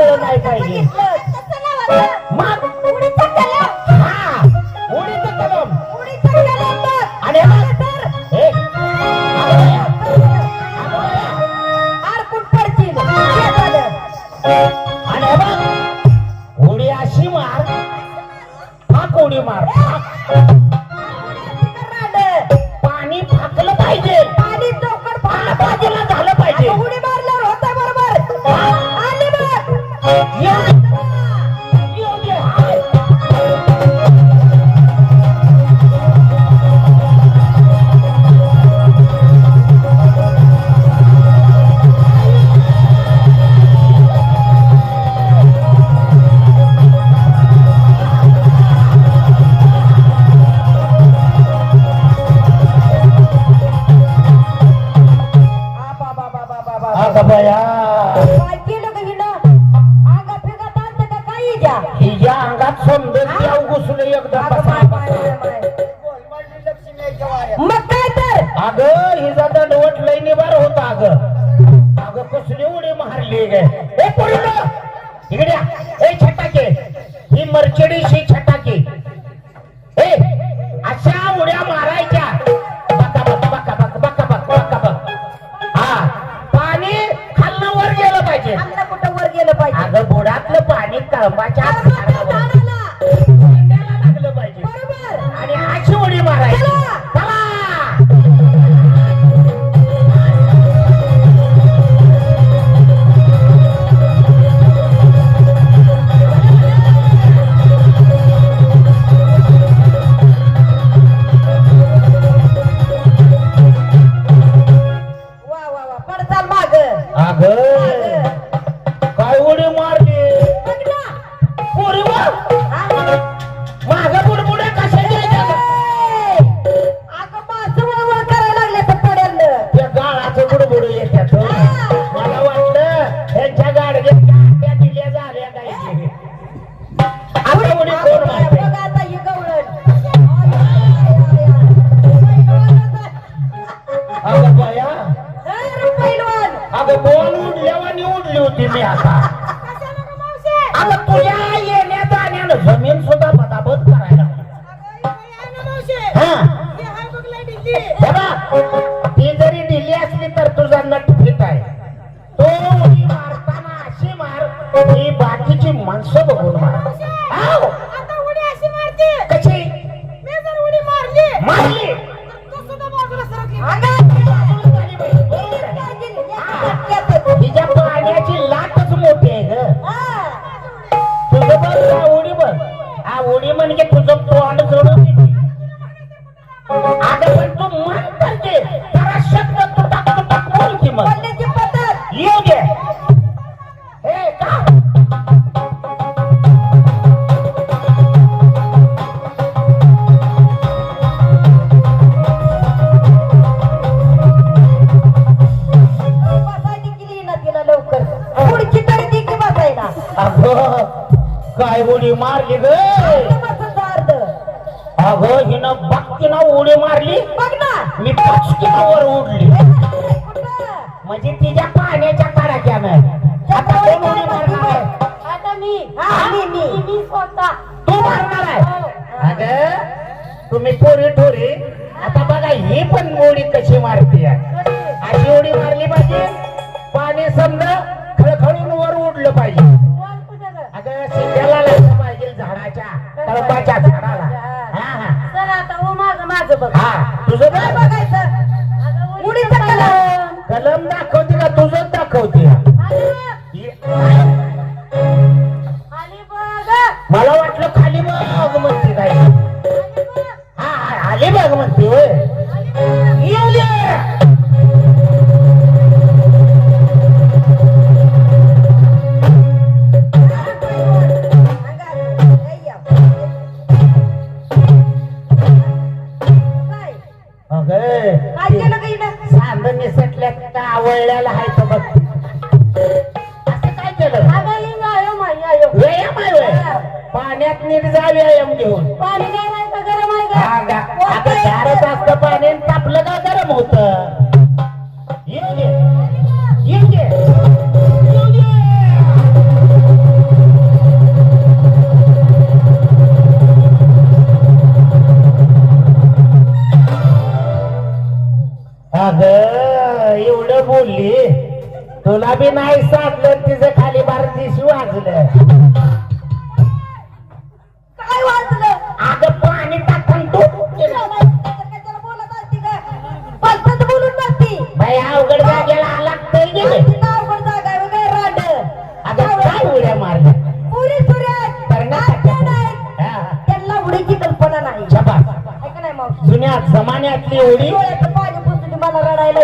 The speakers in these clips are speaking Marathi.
नाही पाहिजे. आग बया केलं का हिनं आगा फिगात आणतं का काही घ्या हिच्या अंगात समजून देव घुसले एकदा आग माय बसा. माय माय, माय मग काय तर? अग हिचा दंडवट लय निवार होता अग. अग मारली गे. लागलं पाहिजे. अगं बोडातलं पाणी कळपाच्या Good. मारायची. होती मी आता अगं तुझ्या येण्या जाण्यानं जमीन सुद्धा पदाबत करायला हा बघा. अग काय उडी मारली ग? अग हिनं बाकीनं उडी मारली. बघ मी पक्षकीवर उडली. म्हणजे तिच्या पाण्याच्या तडाख्यानं तू मारणार अग तुम्ही थोरी ठोरी आता बघा ही पण उडी कशी मारते अशी उडी मारली पाहिजे. पाणी समजा खळखळून वर उडलं पाहिजे. ಅಗಸಿ ಒಳ್ಳೆಯ बी नाही साधलं तिचं खाली बारा दिवशी वाजलं काय वाचलं अगं पाणी टाकून तू. बाई अवघड जागेला लागतंय गेले अवघड जागा वगैरे रांड. अगं काय उड्या मारल्या? पुरी. त्यांना उडीची कल्पना नाही. का नाही मावशी. जुन्या जमान्यातली उडी पाणी पुसून मला रडायला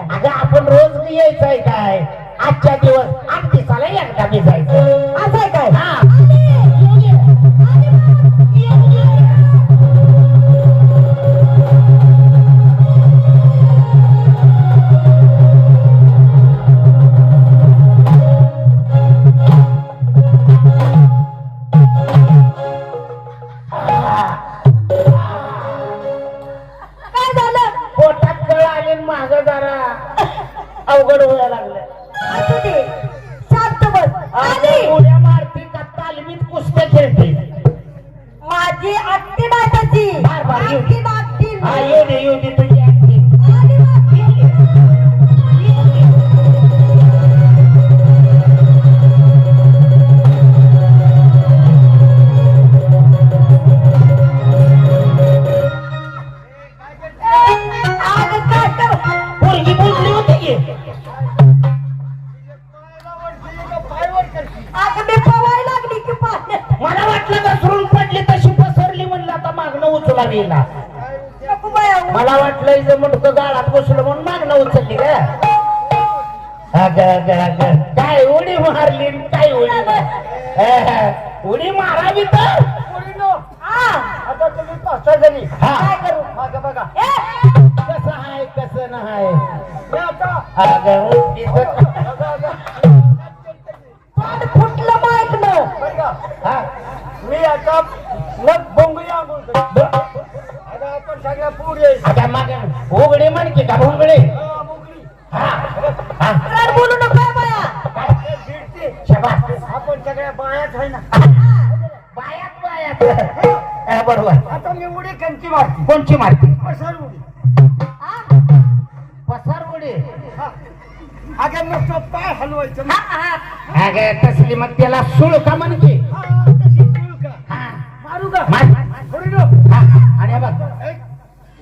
अगं आपण रोज बी यायचंय काय? आजच्या दिवस आठ दिवसाला एकदा बी अवघड व्हायला लागलं असू दे. शांत बस आली अगं उड्या मारती का तालमीत कुस्त्या खेळते. माझी आत्ती त्याची बार बार येऊ. आत्ती नात्ती हा येऊ दे येऊ दे. तुझी पोरगी बोलली होती की? अगं मी पवाय लागली की पाण्यात. मला वाटलं घसरून पडली तशी पसरली म्हणलं आता मागणं उचला गेला. नको बाया. मला वाटलं इथं म्हणतो गाळात बसलं म्हणून मागणं उचलली का? अगं अगं अगं. काय उडी मारली न काय उडी? अह, उडी मारावी तर? हा आता तुम्ही पाच जणी काय करू? मागं बघा. ए! नाही अगं फुटलं माईकनं हा. मी आता मग बोंगळी आंघोळ करतो. आता आपण सगळ्या पुढे आता मागे उघडे म्हण की का भोंगडे. हा. हा. बोलू नका बाया. शबास. आपण सगळ्या बायाच आहे ना. बायात बायात हा, बरोबर. आता मी उडी कंची मारती? कोणची मारती? अगं नुसतं पाय हलवायचं हा, हा. अगं तसली मग त्याला सुळ का म्हण की हा, तशी का? हा. मारू का? मार. थोडी नो. हा आणि हे बघ. ऐक,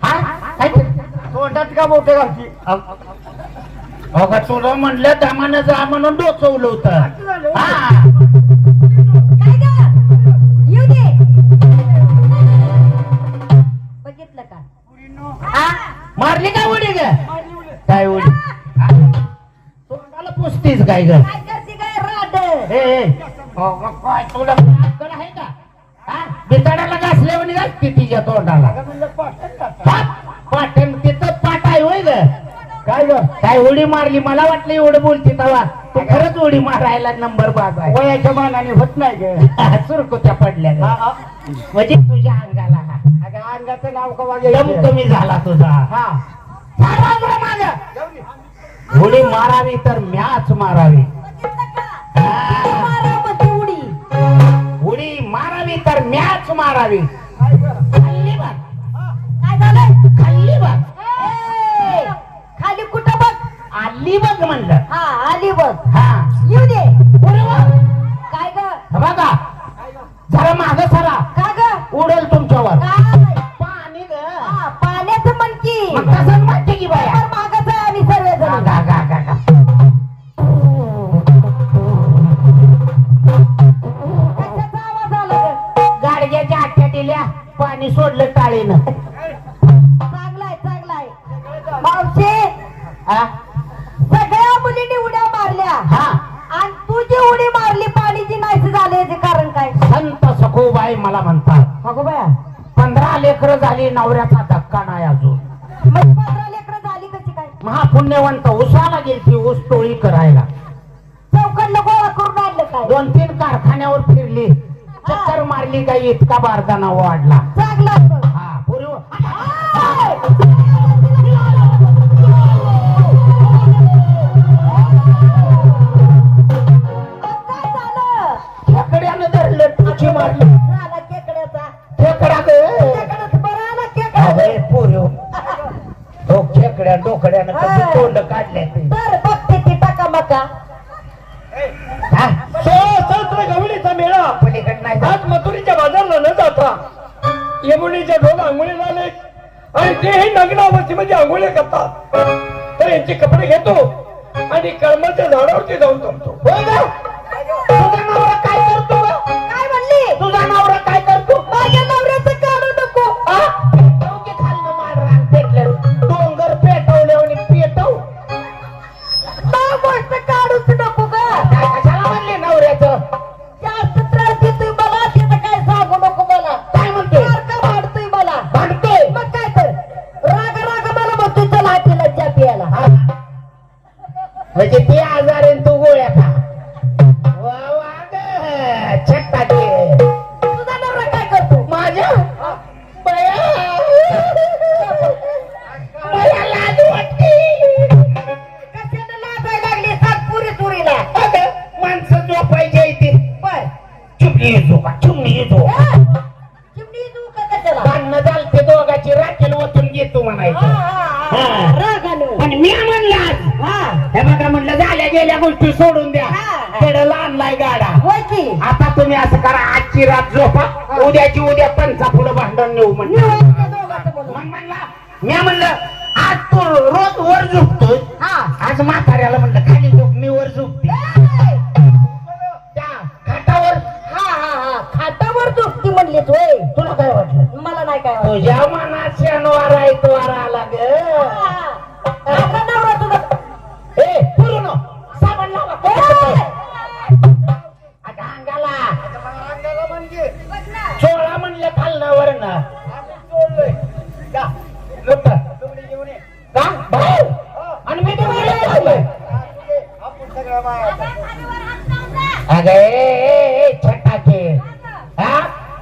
हा काय ते? तोंडात का बोटे घालती? अगं तुला म्हणलं दमानं जा म्हणून डोचवलं होतं. हा. काय ग? येऊ दे. बघितलं का? पुरीनो, हा. मारली काय उडी ग? मारली उडी. काय उडी? तोंडाला पुसतीस काय ग? काय करते काय राड ए ए, अगं काय तुला अक्कल आहे का हा बिचाराला घासल्यावर घासते तिच्या तोंडाला? पाटण तिथं पाट आहे होय ग. काय ग? काय उडी मारली? मला वाटलं एवढं बोलते तवा. तू खरंच उडी मारायला नंबर बाज आहे. वयाच्या मानाने होत नाही ग. सुरकुत्या पडल्या. म्हणजे तुझ्या अंगाला. अगं अंगाचं नाव कवा? कमी झाला तुझा. हा. माझं. घोडी मारावी तर म्याच मारावी. उडी मारावी तर म्याच मारावी. पाणी सोडलं टाळीनं. चांगलाय चांगलाय. मावशे हा? सगळ्या मुलींनी उड्या मारल्या. हा. आणि तू जी उडी मारली पाणीची नाहीस झाले याचे कारण काय? संत सखोबाई मला म्हणतात अगो बाया पंधरा लेकरं झाली नवऱ्याचा धक्का नाही अजून. मग पंधरा लेकरं झाली कशी काय? महापुण्यवंत उसाला गेलती ऊस टोळी करायला. चौकडलं गोळा करून आणलं काय? दोन तीन कारखान्यावर फिरली. चक्कर मारली काही इतका बारदाना वाढला? चांगलं. हा पूर्व. आय! पलीकडे नाही जात. आज मथुरीच्या बाजारला न जाता यमुनीच्या दोन आंघोळीला आले आणि तेही नग्न अवस्थेमध्ये आंघोळ्या करतात. तर यांचे कपडे घेतो आणि कळमाच्या झाडावरती जाऊन थांबतो. होय येतो का? चुमणी येतो. चिमणी तू का कशाला? भांडणं झालते दोघाची राखेल ओतून घेतो म्हणायचं. पण मी म्हणलं आज हा. बघा म्हणलं झाल्या गेल्या गोष्टी सोडून द्या. खेळ आणलाय गाडा. आता तुम्ही असं करा आजची रात झोपा. उद्याची उद्या पंचा पुढं भांडण नेऊ म्हणलं. मी म्हणलं आज तू रोज वर झोपतोय. हा. आज म्हाताऱ्याला म्हणलं खाली झोप मी वर झोपते. तुला काय वाटलं मला नाही काय वाटत. तुझ्या मनात शनिवार आहे तो वारा आला ग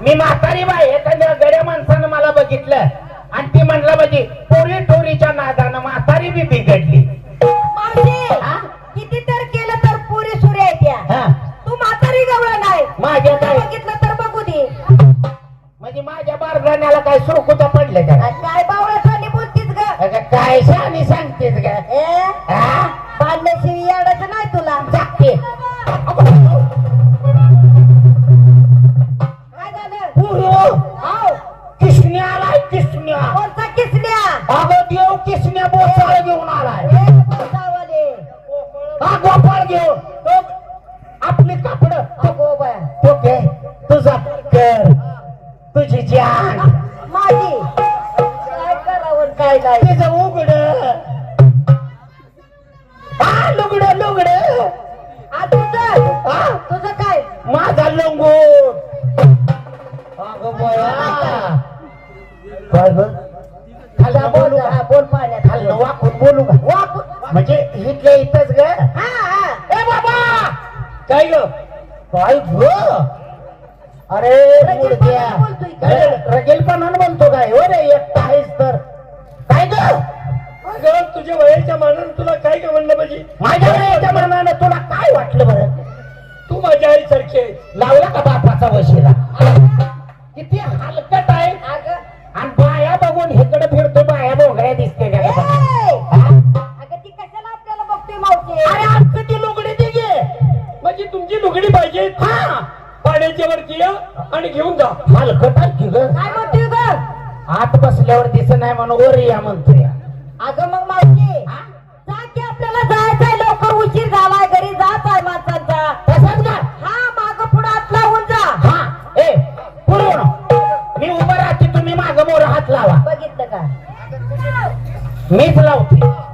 मी म्हातारी बाई एखाद्या गड्या माणसानं मला बघितलं. आणि ती म्हणलं म्हणजे पोरी टोरीच्या नादानं म्हातारी बी बिघडली? किती तर केलं तर पुरी सुरे आहे त्या. हा. तू म्हातारी गवळा नाही. माझ्या काय बघितलं तर बघू दे. म्हणजे माझ्या बारगाण्याला काय सुरकुता पडलं काय बावळा बोलतीस ग? काय शानी सांगतेस का पुरो हाव किसन्या आलाय किसन्या कोणता किसल्या अगं देव किसन्या बोसाळ घेऊन आलाय? ए, बसावाले. हा गोपाळ घेऊन. तो आपली कापड अगो बाया. तो घे. तुझा कर. तुझी जान माझी. काय करावं काय नाही. तिचं उघड. हा लुगड लुगड. आ, तुझं. तुझं काय? माझा बया काय ग बोलू हा, बोल वाकून बोलू का वाकून. म्हणजे इथल्या इथंच ग हा हा ए बाबा काय ग काय ग अरे बोलतोय का? रगेलपणानं म्हणतो काय हो रे एकटा आहेस तर काय ग अगं तुझ्या वयाच्या मानानं तुला काय का म्हणलं पाहिजे माझ्या वयाच्या मनानं तुला काय वाटलं बरं तू माझ्या आईसारखी आहे लावला का बापाचा वशिला किती हलकत आहे. आणि बाया बघून हिकडे फिरतो बाया बोगळ्या दिसते ती कशाला आपल्याला बघते अरे ती लुगडी म्हणजे तुमची लुगडी पाहिजे? हा. पाण्याच्या वरती आणि घेऊन जा. हलकट आहे ग? काय म्हणते ग? आत बसल्यावर दिसत नाही म्हणून वर या म्हणते हात लावा. बघितलं का? मीच लावते.